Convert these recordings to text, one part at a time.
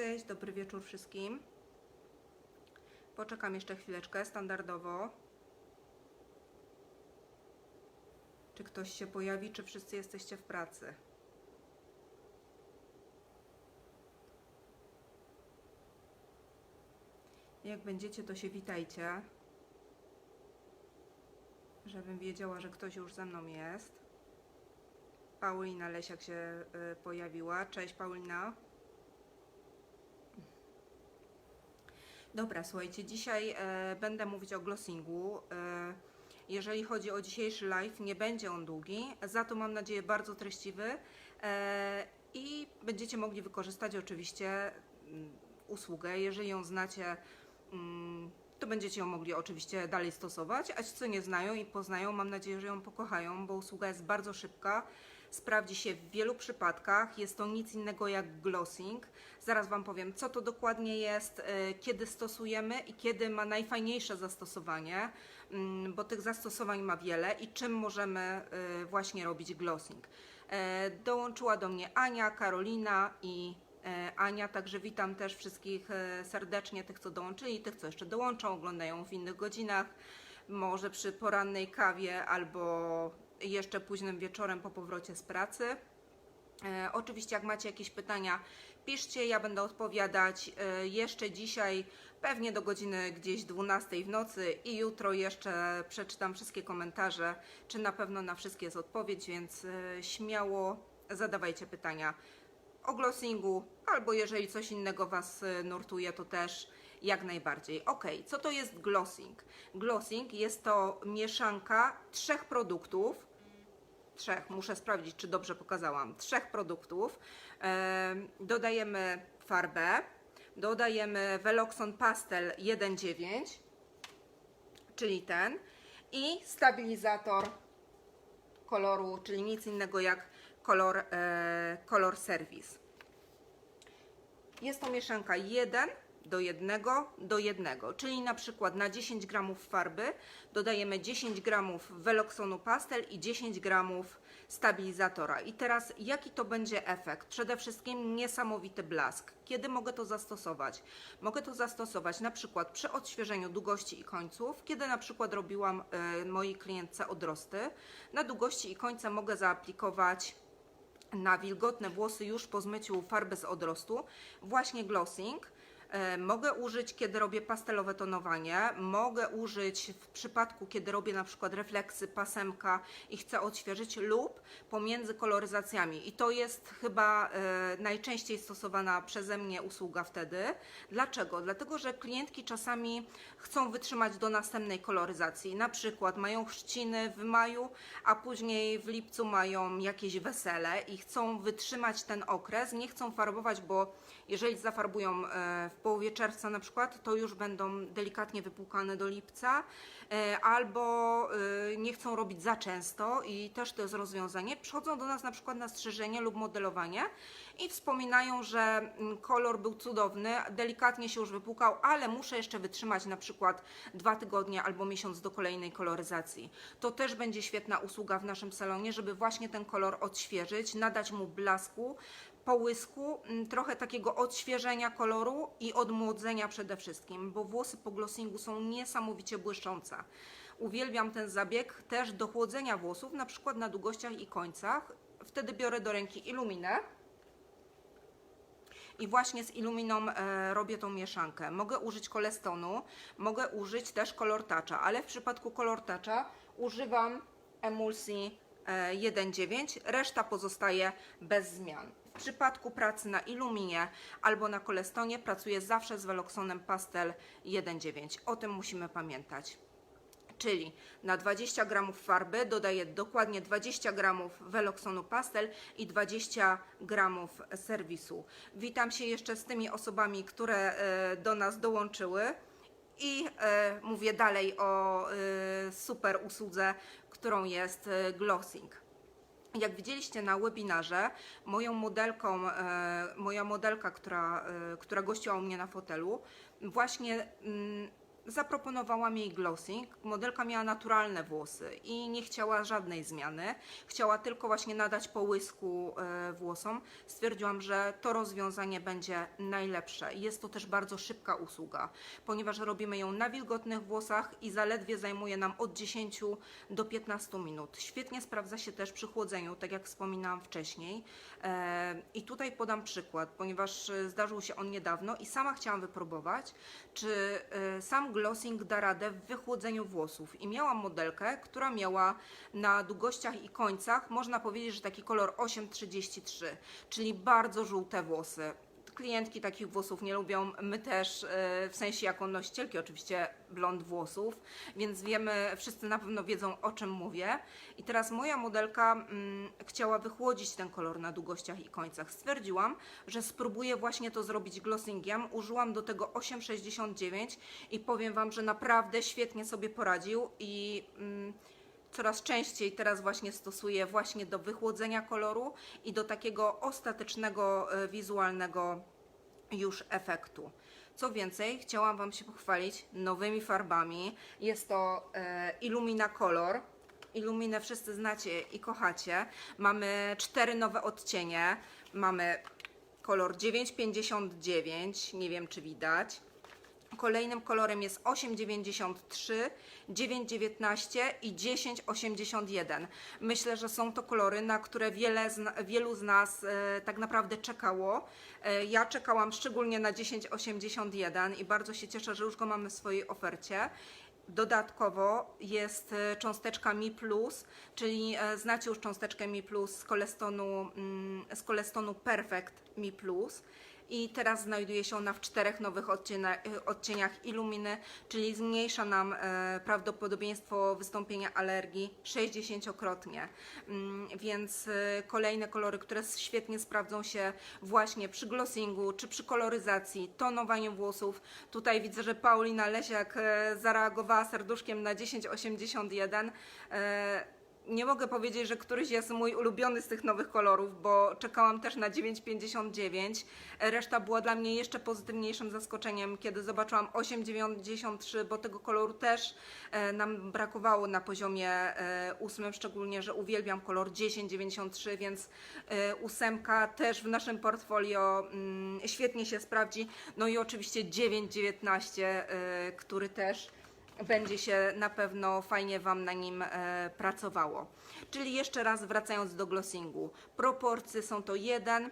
Cześć, dobry wieczór wszystkim. Poczekam jeszcze chwileczkę, standardowo. Czy ktoś się pojawi, czy wszyscy jesteście w pracy? Jak będziecie, to się witajcie. Żebym wiedziała, że ktoś już ze mną jest. Paulina Lesiak się y, pojawiła. Cześć Paulina. Dobra, słuchajcie, dzisiaj e, będę mówić o glossingu. E, jeżeli chodzi o dzisiejszy live, nie będzie on długi, za to mam nadzieję bardzo treściwy e, i będziecie mogli wykorzystać oczywiście mm, usługę. Jeżeli ją znacie, mm, to będziecie ją mogli oczywiście dalej stosować, a ci, co nie znają i poznają, mam nadzieję, że ją pokochają, bo usługa jest bardzo szybka, sprawdzi się w wielu przypadkach. Jest to nic innego jak glossing. Zaraz Wam powiem, co to dokładnie jest, e, kiedy stosujemy i kiedy ma najfajniejsze zastosowanie, mm, bo tych zastosowań ma wiele i czym możemy e, właśnie robić glossing. E, Dołączyła do mnie Ania, Karolina i e, Ania, także witam też wszystkich e, serdecznie, tych co dołączyli, tych co jeszcze dołączą, oglądają w innych godzinach, może przy porannej kawie albo jeszcze późnym wieczorem po powrocie z pracy. E, oczywiście, jak macie jakieś pytania, piszcie, ja będę odpowiadać e, jeszcze dzisiaj, pewnie do godziny gdzieś 12 w nocy i jutro jeszcze przeczytam wszystkie komentarze, czy na pewno na wszystkie jest odpowiedź, więc e, śmiało zadawajcie pytania o glossingu, albo jeżeli coś innego Was nurtuje, to też jak najbardziej. Ok, co to jest glossing? Glossing jest to mieszanka trzech produktów, trzech, muszę sprawdzić, czy dobrze pokazałam, trzech produktów. Em, dodajemy farbę, dodajemy Veloxon Pastel 1.9, czyli ten, i stabilizator koloru, czyli nic innego jak kolor, e, kolor Service. Jest to mieszanka 1 do 1 do 1, czyli na przykład na 10 gramów farby dodajemy 10 gramów Veloxonu Pastel i 10 gramów stabilizatora. I teraz jaki to będzie efekt? Przede wszystkim niesamowity blask. Kiedy mogę to zastosować? Mogę to zastosować na przykład przy odświeżeniu długości i końców, kiedy na przykład robiłam e, mojej klientce odrosty. Na długości i końce mogę zaaplikować na wilgotne włosy już po zmyciu farby z odrostu, właśnie glossing. E, Mogę użyć, kiedy robię pastelowe tonowanie, mogę użyć w przypadku, kiedy robię na przykład refleksy, pasemka i chcę odświeżyć lub pomiędzy koloryzacjami. I to jest chyba e, najczęściej stosowana przeze mnie usługa wtedy. Dlaczego? Dlatego, że klientki czasami chcą wytrzymać do następnej koloryzacji. Na przykład mają chrzciny w maju, a później w lipcu mają jakieś wesele i chcą wytrzymać ten okres, nie chcą farbować, bo jeżeli zafarbują e, w połowie czerwca na przykład, to już będą delikatnie wypłukane do lipca, e, albo e, nie chcą robić za często i też to jest rozwiązanie. Przychodzą do nas na przykład na strzyżenie lub modelowanie i wspominają, że mm, kolor był cudowny, delikatnie się już wypłukał, ale muszę jeszcze wytrzymać na przykład dwa tygodnie albo miesiąc do kolejnej koloryzacji. To też będzie świetna usługa w naszym salonie, żeby właśnie ten kolor odświeżyć, nadać mu blasku, połysku, mm, trochę takiego odświeżenia koloru i odmłodzenia przede wszystkim, bo włosy po glossingu są niesamowicie błyszczące. Uwielbiam ten zabieg też do chłodzenia włosów, na przykład na długościach i końcach. Wtedy biorę do ręki iluminę i właśnie z iluminą e, robię tą mieszankę. Mogę użyć kolestonu, mogę użyć też kolor toucha, ale w przypadku kolor toucha używam emulsji e, 1.9, reszta pozostaje bez zmian. Przypadku pracy na iluminie albo na kolestonie pracuję zawsze z Veloxonem Pastel 1.9. O tym musimy pamiętać czyli na 20 gramów farby dodaję dokładnie 20 gramów Veloxonu Pastel i 20 gramów serwisu. Witam się jeszcze z tymi osobami, które e, do nas dołączyły i e, mówię dalej o e, super usłudze, którą jest glossing. Jak widzieliście na webinarze, moją modelką, e, moja modelka, która, e, która gościła u mnie na fotelu, właśnie zaproponowałam jej glossing. Modelka miała naturalne włosy i nie chciała żadnej zmiany. Chciała tylko właśnie nadać połysku e, włosom. Stwierdziłam, że to rozwiązanie będzie najlepsze. Jest to też bardzo szybka usługa, ponieważ robimy ją na wilgotnych włosach i zaledwie zajmuje nam od 10 do 15 minut. Świetnie sprawdza się też przy chłodzeniu, tak jak wspominałam wcześniej. E, I tutaj podam przykład, ponieważ e, zdarzył się on niedawno i sama chciałam wypróbować, czy e, glossing da radę w wychłodzeniu włosów. I miałam modelkę, która miała na długościach i końcach, można powiedzieć, że taki kolor 833, czyli bardzo żółte włosy. Klientki takich włosów nie lubią, my też, e, w sensie jako nosicielki oczywiście blond włosów, więc wiemy, wszyscy na pewno wiedzą o czym mówię. I teraz moja modelka mm, chciała wychłodzić ten kolor na długościach i końcach. Stwierdziłam, że spróbuję właśnie to zrobić glossingiem. Użyłam do tego 8,69 i powiem Wam, że naprawdę świetnie sobie poradził i... Mm, coraz częściej teraz właśnie stosuję właśnie do wychłodzenia koloru i do takiego ostatecznego e, wizualnego już efektu. Co więcej, chciałam Wam się pochwalić nowymi farbami. Jest to e, Illumina Color. Illuminę wszyscy znacie i kochacie. Mamy cztery nowe odcienie. Mamy kolor 959, nie wiem czy widać. Kolejnym kolorem jest 8,93, 9,19 i 10,81. Myślę, że są to kolory, na które wiele z, wielu z nas e, tak naprawdę czekało. E, ja czekałam szczególnie na 10,81 i bardzo się cieszę, że już go mamy w swojej ofercie. Dodatkowo jest e, cząsteczka Mi czyli e, znacie już cząsteczkę Mi z kolestonu, mm, z kolestonu Perfect Mi. I teraz znajduje się ona w czterech nowych odcieniach, odcieniach iluminy, czyli zmniejsza nam e, prawdopodobieństwo wystąpienia alergii 60-krotnie. Mm, więc e, kolejne kolory, które świetnie sprawdzą się właśnie przy glossingu czy przy koloryzacji, tonowaniu włosów. Tutaj widzę, że Paulina Lesiak e, zareagowała serduszkiem na 1081. E, nie mogę powiedzieć, że któryś jest mój ulubiony z tych nowych kolorów, bo czekałam też na 9,59. Reszta była dla mnie jeszcze pozytywniejszym zaskoczeniem, kiedy zobaczyłam 8,93, bo tego koloru też e, nam brakowało na poziomie e, ósmym, szczególnie, że uwielbiam kolor 10,93, więc e, ósemka też w naszym portfolio mm, świetnie się sprawdzi. No i oczywiście 9,19, e, który też będzie się na pewno fajnie Wam na nim e, pracowało. Czyli jeszcze raz wracając do glossingu. Proporcje są to 1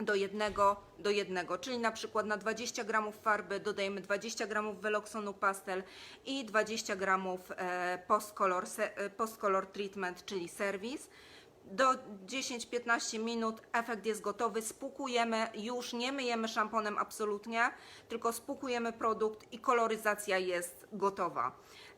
do 1 do 1, czyli na przykład na 20 gramów farby dodajemy 20 gramów Veloxonu Pastel i 20 gramów e, Post Color, se, e, Post Treatment, czyli serwis. Do 10-15 minut efekt jest gotowy. Spłukujemy, już nie myjemy szamponem absolutnie, tylko spłukujemy produkt i koloryzacja jest gotowa.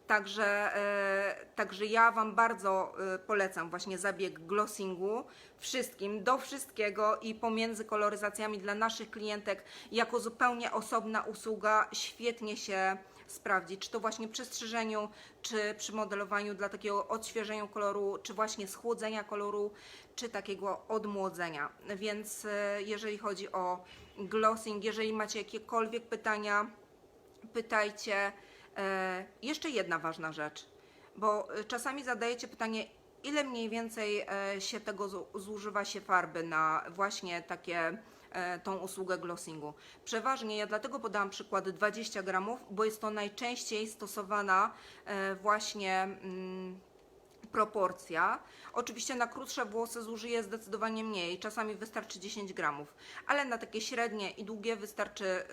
Także, e, także ja Wam bardzo e, polecam właśnie zabieg glossingu wszystkim, do wszystkiego i pomiędzy koloryzacjami dla naszych klientek jako zupełnie osobna usługa świetnie się sprawdzi, czy to właśnie przy strzyżeniu, czy przy modelowaniu dla takiego odświeżenia koloru, czy właśnie schłodzenia koloru, czy takiego odmłodzenia. Więc e, jeżeli chodzi o glossing, jeżeli macie jakiekolwiek pytania, pytajcie. E, jeszcze jedna ważna rzecz, bo e, czasami zadajecie pytanie, ile mniej więcej się tego zu- zużywa się farby na właśnie takie tą usługę glossingu. Przeważnie ja dlatego podałam przykład 20 gramów, bo jest to najczęściej stosowana e, właśnie mm, proporcja. Oczywiście na krótsze włosy zużyję zdecydowanie mniej, czasami wystarczy 10 gramów, ale na takie średnie i długie wystarczy y,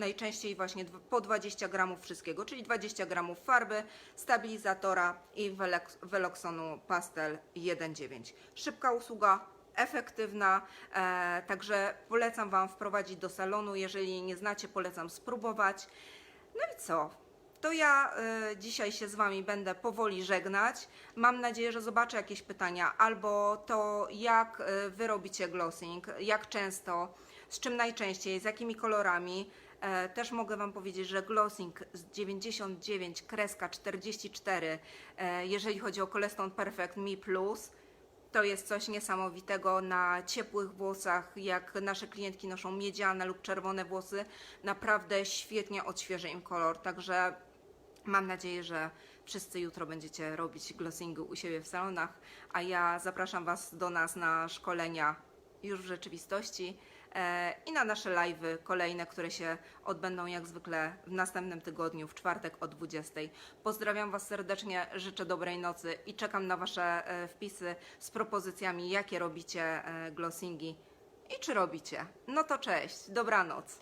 najczęściej właśnie po 20 gramów wszystkiego, czyli 20 gramów farby, stabilizatora i Velox- Veloxonu Pastel 1.9. Szybka usługa, efektywna, e, także polecam Wam wprowadzić do salonu, jeżeli nie znacie, polecam spróbować. No i co? To ja y, dzisiaj się z Wami będę powoli żegnać. Mam nadzieję, że zobaczę jakieś pytania, albo to jak y, Wy robicie glossing, jak często, z czym najczęściej, z jakimi kolorami. E, też mogę Wam powiedzieć, że glossing z 99 kreska 44, e, jeżeli chodzi o Coleston Perfect Me Plus, to jest coś niesamowitego na ciepłych włosach, jak nasze klientki noszą miedziane lub czerwone włosy, naprawdę świetnie odświeży im kolor, także Mam nadzieję, że wszyscy jutro będziecie robić glossingu u siebie w salonach, a ja zapraszam Was do nas na szkolenia już w rzeczywistości e, i na nasze live'y kolejne, które się odbędą jak zwykle w następnym tygodniu, w czwartek o 20. Pozdrawiam Was serdecznie, życzę dobrej nocy i czekam na Wasze e, wpisy z propozycjami, jakie robicie e, glossingi i czy robicie. No to cześć, dobranoc.